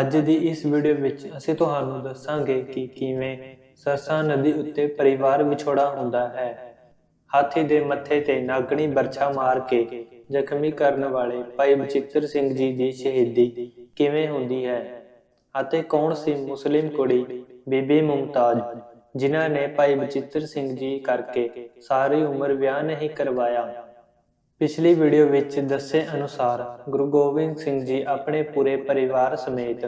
ਅੱਜ ਦੀ ਇਸ ਵੀਡੀਓ ਵਿੱਚ ਅਸੀਂ ਤੁਹਾਨੂੰ ਦੱਸਾਂਗੇ ਕਿ ਕਿਵੇਂ ਸਰਸਾ ਨਦੀ ਉੱਤੇ ਪਰਿਵਾਰ ਵਿਛੋੜਾ ਹੁੰਦਾ ਹੈ। ਹਾਥੀ ਦੇ ਮੱਥੇ ਤੇ ਨਾਗਣੀ ਬਰਛਾ ਮਾਰ ਕੇ ਜ਼ਖਮੀ ਕਰਨ ਵਾਲੇ ਭਾਈ ਬਚਿੱਤਰ ਸਿੰਘ ਜੀ ਦੀ ਸ਼ਹੀਦੀ ਕਿਵੇਂ ਹੁੰਦੀ ਹੈ ਅਤੇ ਕੌਣ ਸੀ ਮੁਸਲਿਮ ਕੁੜੀ ਬੀਬੀ ਮੁਮਤਾਜ਼, ਜਿਨ੍ਹਾਂ ਨੇ ਭਾਈ ਬਚਿੱਤਰ ਸਿੰਘ ਜੀ ਕਰਕੇ ਸਾਰੀ ਉਮਰ ਵਿਆਹ ਨਹੀਂ ਕਰਵਾਇਆ? ਪਿਛਲੀ ਵੀਡੀਓ ਵਿੱਚ ਦੱਸੇ ਅਨੁਸਾਰ ਗੁਰੂ ਗੋਬਿੰਦ ਸਿੰਘ ਜੀ ਆਪਣੇ ਪੂਰੇ ਪਰਿਵਾਰ ਸਮੇਤ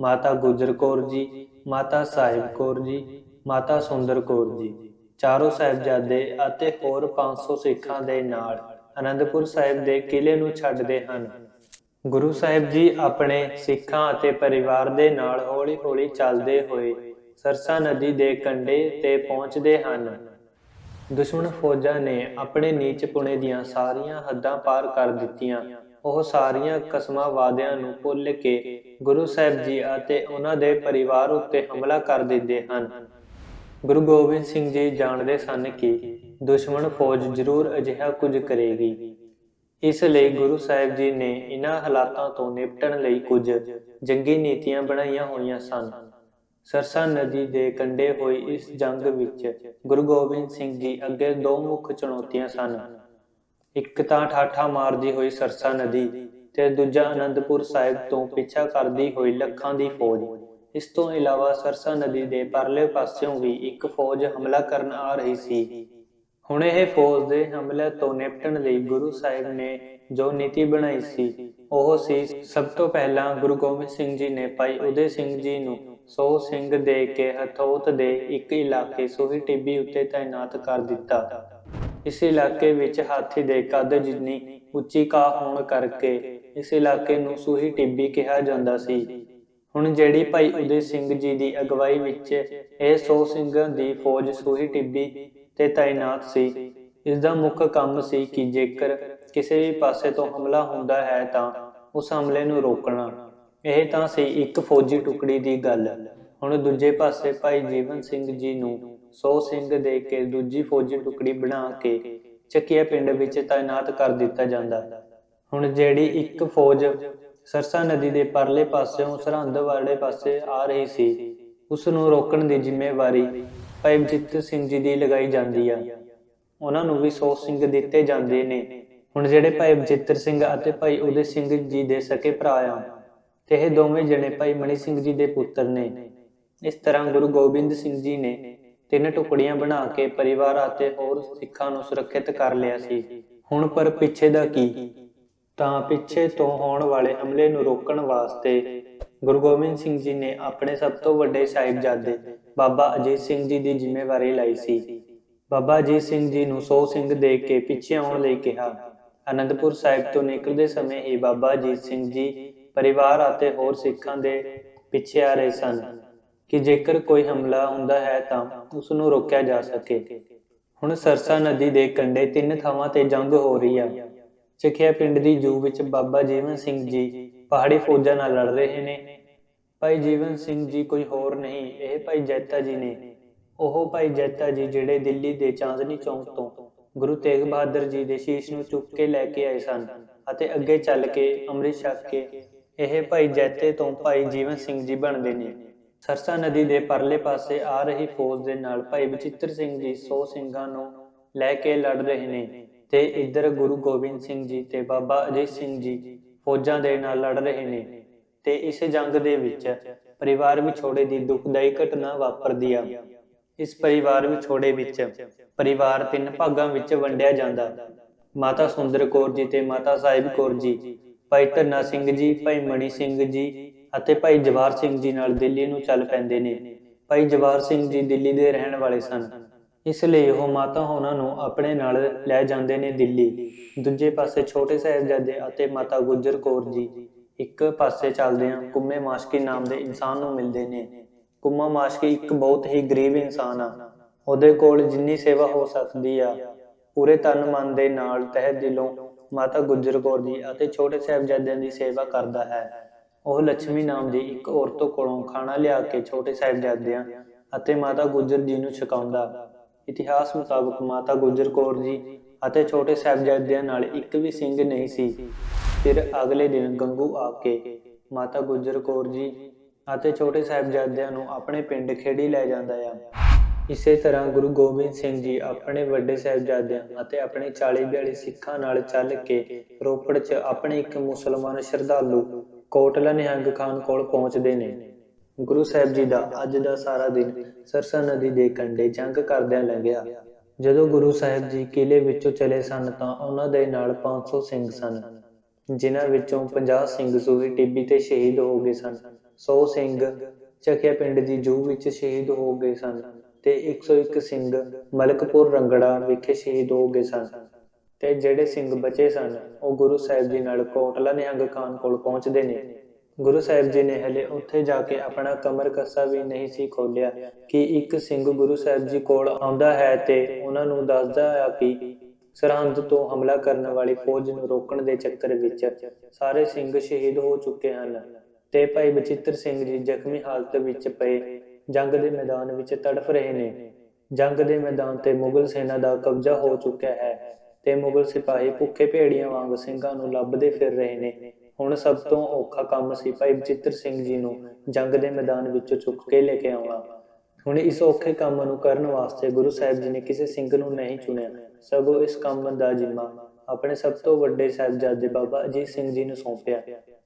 ਮਾਤਾ ਗੁਜਰ ਕੌਰ ਜੀ, ਮਾਤਾ ਸਾਹਿਬ ਕੌਰ ਜੀ, ਮਾਤਾ ਸੁੰਦਰ ਕੌਰ ਜੀ, ਚਾਰੋਂ ਸਾਹਿਬਜ਼ਾਦੇ ਅਤੇ ਹੋਰ 500 ਸਿੱਖਾਂ ਦੇ ਨਾਲ ਅਨੰਦਪੁਰ ਸਾਹਿਬ ਦੇ ਕਿਲੇ ਨੂੰ ਛੱਡਦੇ ਹਨ। ਗੁਰੂ ਸਾਹਿਬ ਜੀ ਆਪਣੇ ਸਿੱਖਾਂ ਅਤੇ ਪਰਿਵਾਰ ਦੇ ਨਾਲ ਹੌਲੀ-ਹੌਲੀ ਚੱਲਦੇ ਹੋਏ ਸਰਸਾ ਨਦੀ ਦੇ ਕੰਢੇ ਤੇ ਪਹੁੰਚਦੇ ਹਨ। ਦੁਸ਼ਮਣ ਫੌਜਾਂ ਨੇ ਆਪਣੇ ਨੀਚ ਪੁਣੇ ਦੀਆਂ ਸਾਰੀਆਂ ਹੱਦਾਂ ਪਾਰ ਕਰ ਦਿੱਤੀਆਂ। ਉਹ ਸਾਰੀਆਂ ਕਸਮਾਂ ਵਾਅਦਿਆਂ ਨੂੰ ਭੁੱਲ ਕੇ ਗੁਰੂ ਸਾਹਿਬ ਜੀ ਅਤੇ ਉਹਨਾਂ ਦੇ ਪਰਿਵਾਰ ਉੱਤੇ ਹਮਲਾ ਕਰ ਦਿੰਦੇ ਹਨ। ਗੁਰੂ ਗੋਬਿੰਦ ਸਿੰਘ ਜੀ ਜਾਣਦੇ ਸਨ ਕਿ ਦੁਸ਼ਮਣ ਫੌਜ ਜ਼ਰੂਰ ਅਜਿਹਾ ਕੁਝ ਕਰੇਗੀ। ਇਸ ਲਈ ਗੁਰੂ ਸਾਹਿਬ ਜੀ ਨੇ ਇਹਨਾਂ ਹਾਲਾਤਾਂ ਤੋਂ ਨਿਪਟਣ ਲਈ ਕੁਝ ਜੰਗੀ ਨੀਤੀਆਂ ਬਣਾਈਆਂ ਹੋਈਆਂ ਸਨ। ਸਰਸਾ ਨਦੀ ਦੇ ਕੰਢੇ ਹੋਈ ਇਸ ਜੰਗ ਵਿੱਚ ਗੁਰੂ ਗੋਬਿੰਦ ਸਿੰਘ ਜੀ ਅੱਗੇ ਦੋ ਮੁੱਖ ਚੁਣੌਤੀਆਂ ਸਨ। ਇੱਕ ਤਾਂ ਠਾਠਾ ਮਾਰਦੀ ਹੋਈ ਸਰਸਾ ਨਦੀ ਤੇ ਦੂਜਾ ਅਨੰਦਪੁਰ ਸਾਹਿਬ ਤੋਂ ਪਿੱਛਾ ਕਰਦੀ ਹੋਈ ਲੱਖਾਂ ਦੀ ਫੌਜ। ਇਸ ਤੋਂ ਇਲਾਵਾ ਸਰਸਾ ਨਦੀ ਦੇ ਪਰਲੇ ਪਾਸਿਓਂ ਵੀ ਇੱਕ ਫੌਜ ਹਮਲਾ ਕਰਨ ਆ ਰਹੀ ਸੀ। ਹੁਣ ਇਹ ਫੌਜ ਦੇ ਹਮਲੇ ਤੋਂ ਨਿਪਟਣ ਲਈ ਗੁਰੂ ਸਾਹਿਬ ਨੇ ਜੋ ਨੀਤੀ ਬਣਾਈ ਸੀ, ਉਹ ਸੀ ਸਭ ਤੋਂ ਪਹਿਲਾਂ ਗੁਰੂ ਗੋਬਿੰਦ ਸਿੰਘ ਜੀ ਨੇ ਭਾਈ ਉਦੇ ਸਿੰਘ ਜੀ ਨੂੰ 100 ਸਿੰਘ ਦੇ ਕੇ ਹਥੌਤ ਦੇ ਇੱਕ ਇਲਾਕੇ ਸੋਹੀ ਟਿੱਬੀ ਉੱਤੇ ਤਾਇਨਾਤ ਕਰ ਦਿੱਤਾ। ਇਸ ਇਲਾਕੇ ਵਿੱਚ ਹਾਥੀ ਦੇ ਕੱਦ ਜਿੰਨੀ ਉੱਚੀ ਕਾਹ ਹੋਣ ਕਰਕੇ ਇਸ ਇਲਾਕੇ ਨੂੰ ਸੂਹੀ ਟਿੱਬੀ ਕਿਹਾ ਜਾਂਦਾ ਸੀ। ਹੁਣ ਜਿਹੜੀ ਭਾਈ ਉਦੇ ਸਿੰਘ ਜੀ ਦੀ ਅਗਵਾਈ ਵਿੱਚ ਇਹ 100 ਸਿੰਘਾਂ ਦੀ ਫੌਜ ਸੂਹੀ ਟਿੱਬੀ ਤੇ ਤਾਇਨਾਤ ਸੀ। ਇਸ ਦਾ ਮੁੱਖ ਕੰਮ ਸੀ ਕਿ ਜੇਕਰ ਕਿਸੇ ਵੀ ਪਾਸੇ ਤੋਂ ਹਮਲਾ ਹੁੰਦਾ ਹੈ ਤਾਂ ਉਸ ਹਮਲੇ ਨੂੰ ਰੋਕਣਾ। ਇਹ ਤਾਂ ਸੀ ਇੱਕ ਫੌਜੀ ਟੁਕੜੀ ਦੀ ਗੱਲ। ਹੁਣ ਦੂਜੇ ਪਾਸੇ ਭਾਈ ਜੀਵਨ ਸਿੰਘ ਜੀ ਨੂੰ 100 ਸਿੰਘ ਦੇ ਕੇ ਦੂਜੀ ਫੌਜੀ ਟੁਕੜੀ ਬਣਾ ਕੇ ਚੱਕੀਆ ਪਿੰਡ ਵਿੱਚ ਤਾਇਨਾਤ ਕਰ ਦਿੱਤਾ ਜਾਂਦਾ। ਹੁਣ ਜਿਹੜੀ ਇੱਕ ਫੌਜ ਸਰਸਾ ਨਦੀ ਦੇ ਪਰਲੇ ਪਾਸਿਓਂ ਸਰਹੰਦ ਵਾਲੇ ਪਾਸੇ ਆ ਰਹੀ ਸੀ ਉਸ ਨੂੰ ਰੋਕਣ ਦੀ ਜ਼ਿੰਮੇਵਾਰੀ ਭਾਈ ਬਚਿੱਤਰ ਸਿੰਘ ਜੀ ਦੀ ਲਗਾਈ ਜਾਂਦੀ ਆ। ਉਹਨਾਂ ਨੂੰ ਵੀ 100 ਸਿੰਘ ਦਿੱਤੇ ਜਾਂਦੇ ਨੇ। ਹੁਣ ਜਿਹੜੇ ਭਾਈ ਬਜਿੱਤਰ ਸਿੰਘ ਅਤੇ ਭਾਈ ਉਦੇ ਸਿੰਘ ਜੀ ਦੇ ਸਕੇ ਭਰਾ ਆ ਤੇ ਇਹ ਦੋਵੇਂ ਜਣੇ ਭਾਈ ਮਣੀ ਸਿੰਘ ਜੀ ਦੇ ਪੁੱਤਰ ਨੇ। ਇਸ ਤਰ੍ਹਾਂ ਗੁਰੂ ਗੋਬਿੰਦ ਸਿੰਘ ਜੀ ਨੇ ਤਿੰਨ ਟੁਕੜੀਆਂ ਬਣਾ ਕੇ ਪਰਿਵਾਰ ਅਤੇ ਹੋਰ ਸਿੱਖਾਂ ਨੂੰ ਸੁਰੱਖਿਅਤ ਕਰ ਲਿਆ ਸੀ। ਹੁਣ ਪਰ ਪਿੱਛੇ ਦਾ ਕੀ? ਤਾਂ ਪਿੱਛੇ ਤੋਂ ਹੋਣ ਵਾਲੇ ਹਮਲੇ ਨੂੰ ਰੋਕਣ ਵਾਸਤੇ ਗੁਰੂ ਗੋਬਿੰਦ ਸਿੰਘ ਜੀ ਨੇ ਆਪਣੇ ਸਭ ਤੋਂ ਵੱਡੇ ਸਾਹਿਬਜ਼ਾਦੇ ਬਾਬਾ ਅਜੀਤ ਸਿੰਘ ਜੀ ਦੀ ਜ਼ਿੰਮੇਵਾਰੀ ਲਈ ਸੀ। ਬਾਬਾ ਅਜੀਤ ਸਿੰਘ ਜੀ ਨੂੰ 100 ਸਿੰਘ ਦੇ ਕੇ ਪਿੱਛੇ ਆਉਣ ਲਈ ਕਿਹਾ। ਅਨੰਦਪੁਰ ਸਾਹਿਬ ਤੋਂ ਨਿਕਲਦੇ ਸਮੇਂ ਹੀ ਬਾਬਾ ਅਜੀਤ ਸਿੰਘ ਜੀ ਪਰਿਵਾਰ ਅਤੇ ਹੋਰ ਸਿੱਖਾਂ ਦੇ ਪਿੱਛੇ ਆ ਰਹੇ ਸਨ ਕਿ ਜੇਕਰ ਕੋਈ ਹਮਲਾ ਹੁੰਦਾ ਹੈ ਤਾਂ ਉਸ ਨੂੰ ਰੋਕਿਆ ਜਾ ਸਕੇ। ਹੁਣ ਸਰਸਾ ਨਦੀ ਦੇ ਕੰਢੇ ਤਿੰਨ ਥਾਵਾਂ ਤੇ ਜੰਗ ਹੋ ਰਹੀ ਆ। ਚਖਿਆ ਪਿੰਡ ਦੀ ਜੂ ਵਿੱਚ ਬਾਬਾ ਜੀਵਨ ਸਿੰਘ ਜੀ ਪਹਾੜੀ ਫੌਜਾਂ ਨਾਲ ਲੜ ਰਹੇ ਨੇ। ਭਾਈ ਜੀਵਨ ਸਿੰਘ ਜੀ ਕੋਈ ਹੋਰ ਨਹੀਂ, ਇਹ ਭਾਈ ਜੈਤਾ ਜੀ ਨੇ। ਉਹ ਭਾਈ ਜੈਤਾ ਜੀ ਜਿਹੜੇ ਦਿੱਲੀ ਦੇ ਚਾਂਦਨੀ ਚੌਂਕ ਤੋਂ ਗੁਰੂ ਤੇਗ ਬਹਾਦਰ ਜੀ ਦੇ ਸ਼ੀਸ਼ ਨੂੰ ਚੁੱਕ ਕੇ ਲੈ ਕੇ ਆਏ ਸਨ ਅਤੇ ਅੱਗੇ ਚੱਲ ਕੇ ਅੰਮ੍ਰਿਤ ਛਕ ਕੇ ਇਹ ਭਾਈ ਜੈਤੇ ਤੋਂ ਭਾਈ ਜੀਵਨ ਸਿੰਘ ਜੀ ਬਣਦੇ ਨੇ। ਸਰਸਾ ਨਦੀ ਦੇ ਪਰਲੇ ਪਾਸੇ ਆ ਰਹੀ ਫੌਜ ਦੇ ਨਾਲ ਭਾਈ ਬਚਿੱਤਰ ਸਿੰਘ ਜੀ 100 ਸਿੰਘਾਂ ਨੂੰ ਲੈ ਕੇ ਲੜ ਰਹੇ ਨੇ ਤੇ ਇੱਧਰ ਗੁਰੂ ਗੋਬਿੰਦ ਸਿੰਘ ਜੀ ਤੇ ਬਾਬਾ ਅਜੀਤ ਸਿੰਘ ਜੀ ਫੌਜਾਂ ਦੇ ਨਾਲ ਲੜ ਰਹੇ ਨੇ ਤੇ ਇਸ ਜੰਗ ਦੇ ਵਿੱਚ ਪਰਿਵਾਰ ਵਿਛੋੜੇ ਦੀ ਦੁਖਦਾਈ ਘਟਨਾ ਵਾਪਰਦੀ ਆ। ਇਸ ਪਰਿਵਾਰ ਵਿਛੋੜੇ ਵਿੱਚ ਪਰਿਵਾਰ ਤਿੰਨ ਭਾਗਾਂ ਵਿੱਚ ਵੰਡਿਆ ਜਾਂਦਾ। ਮਾਤਾ ਸੁੰਦਰ ਕੌਰ ਜੀ ਤੇ ਮਾਤਾ ਸਾਹਿਬ ਕੌਰ ਜੀ ਭਾਈ ਧੰਨਾ ਸਿੰਘ ਜੀ, ਭਾਈ ਮਣੀ ਸਿੰਘ ਜੀ ਅਤੇ ਭਾਈ ਜਵਾਰ ਸਿੰਘ ਜੀ ਨਾਲ ਦਿੱਲੀ ਨੂੰ ਚੱਲ ਪੈਂਦੇ ਨੇ। ਭਾਈ ਜਵਾਰ ਸਿੰਘ ਜੀ ਦਿੱਲੀ ਦੇ ਰਹਿਣ ਵਾਲੇ ਸਨ। ਇਸ ਲਈ ਉਹ ਮਾਤਾ ਉਹਨਾਂ ਨੂੰ ਆਪਣੇ ਨਾਲ ਲੈ ਜਾਂਦੇ ਨੇ ਦਿੱਲੀ। ਦੂਜੇ ਪਾਸੇ ਛੋਟੇ ਸਾਹਿਬਜ਼ਾਦੇ ਅਤੇ ਮਾਤਾ ਗੁਜਰ ਕੌਰ ਜੀ ਇੱਕ ਪਾਸੇ ਚੱਲਦੇ ਆ ਕੁੰਮੇ ਮਾਸ਼ਕੀ ਨਾਮ ਦੇ ਇਨਸਾਨ ਨੂੰ ਮਿਲਦੇ ਨੇ। ਕੁੰਮਾ ਮਾਸ਼ਕੀ ਇੱਕ ਬਹੁਤ ਹੀ ਗਰੀਬ ਇਨਸਾਨ ਆ। ਉਹਦੇ ਕੋਲ ਜਿੰਨੀ ਸੇਵਾ ਹੋ ਸਕਦੀ ਆ, ਪੂਰੇ ਤਨ ਮਨ ਦੇ ਨਾਲ ਤਹਿ ਦਿਲੋਂ ਮਾਤਾ ਗੁਜਰ ਕੌਰ ਜੀ ਅਤੇ ਛੋਟੇ ਸਾਹਿਬਜ਼ਾਦਿਆਂ ਦੀ ਸੇਵਾ ਕਰਦਾ ਹੈ। ਉਹ ਲక్ష్ਮੀ ਨਾਮ ਦੀ ਇੱਕ ਔਰਤ ਕੋਲੋਂ ਖਾਣਾ ਲਿਆ ਕੇ ਛੋਟੇ ਸਾਹਿਬਜ਼ਾਦਿਆਂ ਅਤੇ ਮਾਤਾ ਗੁਜਰ ਜੀ ਨੂੰ ਛਕਾਉਂਦਾ। ਇਤਿਹਾਸ ਮੁਤਾਬਕ ਮਾਤਾ ਗੁਜਰ ਕੌਰ ਜੀ ਅਤੇ ਛੋਟੇ ਸਾਹਿਬਜ਼ਾਦਿਆਂ ਨਾਲ ਇੱਕ ਵੀ ਸਿੰਘ ਨਹੀਂ ਸੀ। ਫਿਰ ਅਗਲੇ ਦਿਨ ਗੰਗੂ ਆ ਕੇ ਮਾਤਾ ਗੁਜਰ ਕੌਰ ਜੀ ਅਤੇ ਛੋਟੇ ਸਾਹਿਬਜ਼ਾਦਿਆਂ ਨੂੰ ਆਪਣੇ ਪਿੰਡ ਖੇੜੀ ਲੈ ਜਾਂਦਾ ਆ। ਇਸੇ ਤਰ੍ਹਾਂ ਗੁਰੂ ਗੋਬਿੰਦ ਸਿੰਘ ਜੀ ਆਪਣੇ ਵੱਡੇ ਸਾਹਿਬਜ਼ਾਦਿਆਂ ਅਤੇ ਆਪਣੇ 40 42 ਸਿੱਖਾਂ ਨਾਲ ਚੱਲ ਕੇ ਰੋਪੜ 'ਚ ਆਪਣੇ ਇੱਕ ਮੁਸਲਮਾਨ ਸ਼ਰਧਾਲੂ ਕੋਟਲਾ ਨਿਹੰਗ ਖਾਨ ਕੋਲ ਪਹੁੰਚਦੇ ਨੇ। ਗੁਰੂ ਸਾਹਿਬ ਜੀ ਦਾ ਅੱਜ ਦਾ ਸਾਰਾ ਦਿਨ ਸਰਸਾ ਨਦੀ ਦੇ ਕੰਢੇ ਜੰਗ ਕਰਦਿਆਂ ਲੰਘਿਆ। ਜਦੋਂ ਗੁਰੂ ਸਾਹਿਬ ਜੀ ਕਿਲੇ ਵਿੱਚੋਂ ਚਲੇ ਸਨ ਤਾਂ ਉਹਨਾਂ ਦੇ ਨਾਲ 500 ਸਿੰਘ ਸਨ, ਜਿਨ੍ਹਾਂ ਵਿੱਚੋਂ 50 ਸਿੰਘ ਸੂਹੀ ਟਿੱਬੀ ਤੇ ਸ਼ਹੀਦ ਹੋ ਗਏ ਸਨ। 100 ਸਿੰਘ ਚਕਿਆ ਪਿੰਡ ਦੀ ਜੂਹ ਵਿੱਚ ਸ਼ਹੀਦ ਹੋ ਗਏ ਸਨ ਤੇ 101 ਸਿੰਘ ਮਲਕਪੁਰ ਰੰਗੜਾ ਵਿਖੇ ਸ਼ਹੀਦ ਹੋ ਗਏ ਸਨ ਤੇ ਜਿਹੜੇ ਸਿੰਘ ਬਚੇ ਸਨ, ਉਹ ਗੁਰੂ ਸਾਹਿਬ ਜੀ ਨਾਲ ਕੋਟਲਾ ਨਿਹੰਗ ਖਾਨ ਕੋਲ ਪਹੁੰਚਦੇ ਨੇ। ਗੁਰੂ ਸਾਹਿਬ ਜੀ ਨੇ ਹਲੇ ਉੱਥੇ ਜਾ ਕੇ ਆਪਣਾ ਕਮਰ ਕੱਸਾ ਵੀ ਨਹੀਂ ਸੀ ਖੋਲਿਆ ਕਿ ਇੱਕ ਸਿੰਘ ਗੁਰੂ ਸਾਹਿਬ ਜੀ ਕੋਲ ਆਉਂਦਾ ਹੈ ਤੇ ਉਹਨਾਂ ਨੂੰ ਦੱਸਦਾ ਹੈ ਕਿ ਸਰਹੰਦ ਤੋਂ ਹਮਲਾ ਕਰਨ ਵਾਲੀ ਫੌਜ ਨੂੰ ਰੋਕਣ ਦੇ ਚੱਕਰ ਵਿੱਚ ਸਾਰੇ ਸਿੰਘ ਸ਼ਹੀਦ ਹੋ ਚੁੱਕੇ ਹਨ। ਤੇ ਭਾਈ ਬਚਿੱਤਰ ਸਿੰਘ ਜੀ ਜ਼ਖਮੀ ਹਾਲਤ ਵਿੱਚ ਪਏ, ਜੰਗ ਦੇ ਮੈਦਾਨ ਵਿੱਚ ਤੜਫ ਰਹੇ ਨੇ। ਜੰਗ ਦੇ ਮੈਦਾਨ ਤੇ ਮੁਗਲ ਸੈਨਾ ਦਾ ਕਬਜ਼ਾ ਹੋ ਚੁੱਕਿਆ ਹੈ ਤੇ ਮੁਗਲ ਸਿਪਾਹੀ ਭੁੱਖੇ ਭੇੜੀਆਂ ਵਾਂਗ ਸਿੰਘਾਂ ਨੂੰ ਲੱਭਦੇ ਫਿਰ ਰਹੇ ਨੇ। ਹੁਣ ਸਭ ਤੋਂ ਔਖਾ ਕੰਮ ਸੀ ਭਾਈ ਬਚਿੱਤਰ ਸਿੰਘ ਜੀ ਨੂੰ ਜੰਗ ਦੇ ਮੈਦਾਨ ਵਿੱਚੋਂ ਚੁੱਕ ਕੇ ਲੈ ਕੇ ਆਉਣਾ। ਹੁਣ ਇਸ ਔਖੇ ਕੰਮ ਨੂੰ ਕਰਨ ਵਾਸਤੇ ਗੁਰੂ ਸਾਹਿਬ ਜੀ ਨੇ ਕਿਸੇ ਸਿੰਘ ਨੂੰ ਨਹੀਂ ਚੁਣਿਆ। ਸਗੋਂ ਇਸ ਕੰਮ ਦਾ ਜ਼ਿੰਮਾ ਆਪਣੇ ਸਭ ਤੋਂ ਵੱਡੇ ਸਾਹਿਬਜ਼ਾਦੇ ਬਾਬਾ ਅਜੀਤ ਸਿੰਘ ਜੀ ਨੂੰ ਸੌਂਪਿਆ।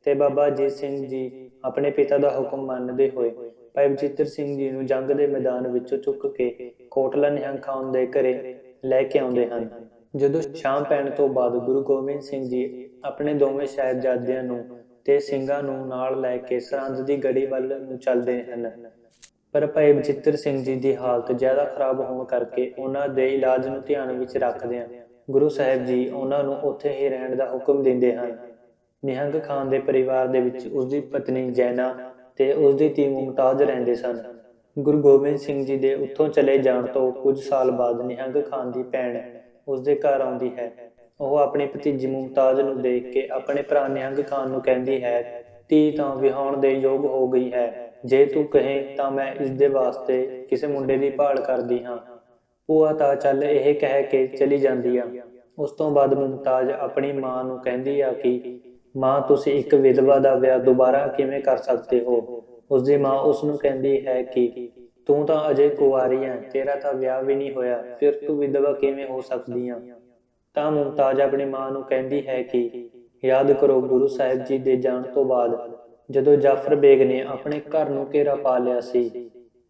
ਤੇ ਬਾਬਾ ਅਜੀਤ ਸਿੰਘ ਜੀ ਆਪਣੇ ਪਿਤਾ ਦਾ ਹੁਕਮ ਮੰਨਦੇ ਹੋਏ ਭਾਈ ਬਚਿੱਤਰ ਸਿੰਘ ਜੀ ਨੂੰ ਜੰਗ ਦੇ ਮੈਦਾਨ ਵਿੱਚੋਂ ਚੁੱਕ ਕੇ ਕੋਟਲਾ ਨਿਹੰਗ ਖਾਨ ਦੇ ਘਰੇ ਲੈ ਕੇ ਆਉਂਦੇ ਹਨ। ਜਦੋਂ ਸ਼ਾਮ ਪੈਣ ਤੋਂ ਬਾਅਦ ਗੁਰੂ ਗੋਬਿੰਦ ਸਿੰਘ ਜੀ ਆਪਣੇ ਦੋਵੇਂ ਸਾਹਿਬਜ਼ਾਦਿਆਂ ਨੂੰ ਤੇ ਸਿੰਘਾਂ ਨੂੰ ਨਾਲ ਲੈ ਕੇ ਸਰਹੰਦ ਦੀ ਗੜੀ ਵੱਲ ਨੂੰ ਚੱਲਦੇ ਹਨ। ਪਰ ਭਾਈ ਬਚਿੱਤਰ ਸਿੰਘ ਜੀ ਦੀ ਹਾਲਤ ਜ਼ਿਆਦਾ ਖਰਾਬ ਹੋਣ ਕਰਕੇ ਉਹਨਾਂ ਦੇ ਇਲਾਜ ਨੂੰ ਧਿਆਨ ਵਿੱਚ ਰੱਖਦਿਆਂ ਗੁਰੂ ਸਾਹਿਬ ਜੀ ਉਹਨਾਂ ਨੂੰ ਉੱਥੇ ਹੀ ਰਹਿਣ ਦਾ ਹੁਕਮ ਦਿੰਦੇ ਹਨ। ਨਿਹੰਗ ਖਾਨ ਦੇ ਪਰਿਵਾਰ ਦੇ ਵਿੱਚ ਉਸ ਦੀ ਪਤਨੀ ਜੈਨਾ ਤੇ ਉਸ ਦੀ ਧੀ ਮੁਮਤਾਜ਼ ਰਹਿੰਦੇ ਸਨ। ਗੁਰੂ ਗੋਬਿੰਦ ਸਿੰਘ ਜੀ ਦੇ ਉੱਥੋਂ ਚਲੇ ਜਾਣ ਤੋਂ ਕੁਝ ਸਾਲ ਬਾਅਦ ਨਿਹੰਗ ਖਾਨ ਦੀ ਭੈਣ ਉਸ ਦੇ ਘਰ ਆਉਂਦੀ ਹੈ। ਉਹ ਆਪਣੀ ਭਤੀਜੀ ਮੁਮਤਾਜ਼ ਨੂੰ ਦੇਖ ਕੇ ਆਪਣੇ ਭਰਾ ਨਿਹੰਗ ਖਾਨ ਨੂੰ ਕਹਿੰਦੀ ਹੈ, ਧੀ ਤਾਂ ਵਿਆਹਣ ਦੇ ਯੋਗ ਹੋ ਗਈ ਹੈ। ਜੇ ਤੂੰ ਕਹੇ ਤਾਂ ਮੈਂ ਇਸ ਦੇ ਵਾਸਤੇ ਕਿਸੇ ਮੁੰਡੇ ਦੀ ਭਾਲ ਕਰਦੀ ਹਾਂ। ਭੂਆ ਤਾਂ ਚੱਲ ਇਹ ਕਹਿ ਕੇ ਚਲੀ ਜਾਂਦੀ ਆ। ਉਸ ਤੋਂ ਬਾਅਦ ਮੁਮਤਾਜ਼ ਆਪਣੀ ਮਾਂ ਨੂੰ ਕਹਿੰਦੀ ਆ ਕਿ ਮਾਂ, ਤੁਸੀਂ ਇੱਕ ਵਿਧਵਾ ਦਾ ਵਿਆਹ ਦੁਬਾਰਾ ਕਿਵੇਂ ਕਰ ਸਕਦੇ ਹੋ? ਉਸ ਦੀ ਮਾਂ ਉਸ ਨੂੰ ਕਹਿੰਦੀ ਹੈ ਕਿ ਤੂੰ ਤਾਂ ਅਜੇ ਕੁਆਰੀ ਹੈ ਤੇਰਾ ਤਾਂ ਵਿਆਹ ਵੀ ਨਹੀਂ ਹੋਇਆ, ਫਿਰ ਤੂੰ ਵਿਧਵਾ ਕਿਵੇਂ ਹੋ ਸਕਦੀ ਆ ਤਾਂ ਮੁਮਤਾਜ਼ ਆਪਣੀ ਮਾਂ ਨੂੰ ਕਹਿੰਦੀ ਹੈ ਕਿ ਯਾਦ ਕਰੋ, ਗੁਰੂ ਸਾਹਿਬ ਜੀ ਦੇ ਜਾਣ ਤੋਂ ਬਾਅਦ ਜਦੋਂ ਜਾਫਰ ਬੇਗ ਨੇ ਆਪਣੇ ਘਰ ਨੂੰ ਘੇਰਾ ਪਾ ਲਿਆ ਸੀ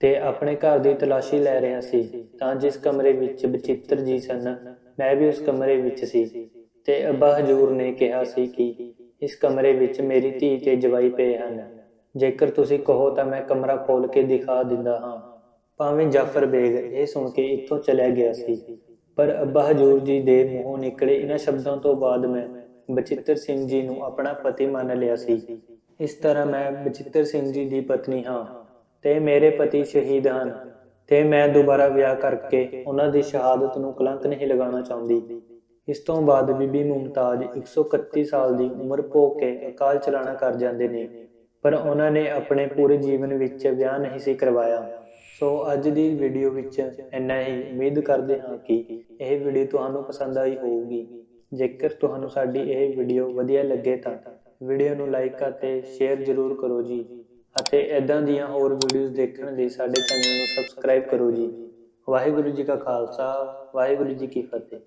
ਤੇ ਆਪਣੇ ਘਰ ਦੀ ਤਲਾਸ਼ੀ ਲੈ ਰਿਹਾ ਸੀ, ਤਾਂ ਜਿਸ ਕਮਰੇ ਵਿੱਚ ਬਚਿੱਤਰ ਜੀ ਸਨ, ਮੈਂ ਵੀ ਉਸ ਕਮਰੇ ਵਿੱਚ ਸੀ ਤੇ ਅੱਬਾ ਹਜੂਰ ਨੇ ਕਿਹਾ ਸੀ ਕਿ ਇਸ ਕਮਰੇ ਵਿੱਚ ਮੇਰੀ ਧੀ ਤੇ ਜਵਾਈ ਪਏ ਹਨ। ਜੇਕਰ ਤੁਸੀਂ ਕਹੋ ਤਾਂ ਮੈਂ ਕਮਰਾ ਖੋਲ ਕੇ ਦਿਖਾ ਦਿੰਦਾ ਹਾਂ। ਭਾਵੇਂ ਜਾਫਰ ਬੇਗ ਇਹ ਸੁਣ ਕੇ ਇੱਥੋਂ ਚਲਿਆ ਗਿਆ ਸੀ, ਪਰ ਅੱਬਾ ਹਜੂਰ ਜੀ ਦੇ ਮੂੰਹੋਂ ਨਿਕਲੇ ਇਹਨਾਂ ਸ਼ਬਦਾਂ ਤੋਂ ਬਾਅਦ ਮੈਂ ਬਚਿੱਤਰ ਸਿੰਘ ਜੀ ਨੂੰ ਆਪਣਾ ਪਤੀ ਮੰਨ ਲਿਆ ਸੀ। ਇਸ ਤਰ੍ਹਾਂ ਮੈਂ ਬਚਿੱਤਰ ਸਿੰਘ ਜੀ ਦੀ ਪਤਨੀ ਹਾਂ। ਤੇ ਮੇਰੇ ਪਤੀ ਸ਼ਹੀਦ ਹਨ। ਤੇ ਮੈਂ ਦੁਬਾਰਾ ਵਿਆਹ ਕਰਕੇ ਉਹਨਾਂ ਦੀ ਸ਼ਹਾਦਤ ਨੂੰ ਕਲੰਕ ਨਹੀਂ ਲਗਾਉਣਾ ਚਾਹੁੰਦੀ। ਇਸ ਤੋਂ ਬਾਅਦ ਬੀਬੀ ਮੁਮਤਾਜ਼ 131 ਸਾਲ ਦੀ ਉਮਰ ਭੋਗ ਕੇ ਅਕਾਲ ਚਲਾਣਾ ਕਰ ਜਾਂਦੇ ਨੇ, ਪਰ ਉਹਨਾਂ ਨੇ ਆਪਣੇ ਪੂਰੇ ਜੀਵਨ ਵਿੱਚ ਵਿਆਹ ਨਹੀਂ ਸੀ ਕਰਵਾਇਆ। ਸੋ ਅੱਜ ਦੀ ਵੀਡੀਓ ਵਿੱਚ ਇੰਨਾ ਹੀ। ਉਮੀਦ ਕਰਦੇ ਹਾਂ ਕਿ ਇਹ ਵੀਡੀਓ ਤੁਹਾਨੂੰ ਪਸੰਦ ਆਈ ਹੋਊਗੀ। ਜੇਕਰ ਤੁਹਾਨੂੰ ਸਾਡੀ ਇਹ ਵੀਡੀਓ ਵਧੀਆ ਲੱਗੇ ਤਾਂ ਵੀਡੀਓ ਨੂੰ ਲਾਈਕ ਅਤੇ ਸ਼ੇਅਰ ਜ਼ਰੂਰ ਕਰੋ ਜੀ। ਅਤੇ ਇਦਾਂ ਦੀਆਂ ਹੋਰ ਵੀਡੀਓਜ਼ ਦੇਖਣ ਲਈ ਸਾਡੇ ਚੈਨਲ ਨੂੰ ਸਬਸਕ੍ਰਾਈਬ ਕਰੋ ਜੀ। ਵਾਹਿਗੁਰੂ ਜੀ ਕਾ ਖਾਲਸਾ, ਵਾਹਿਗੁਰੂ ਜੀ ਕੀ ਫਤਿਹ।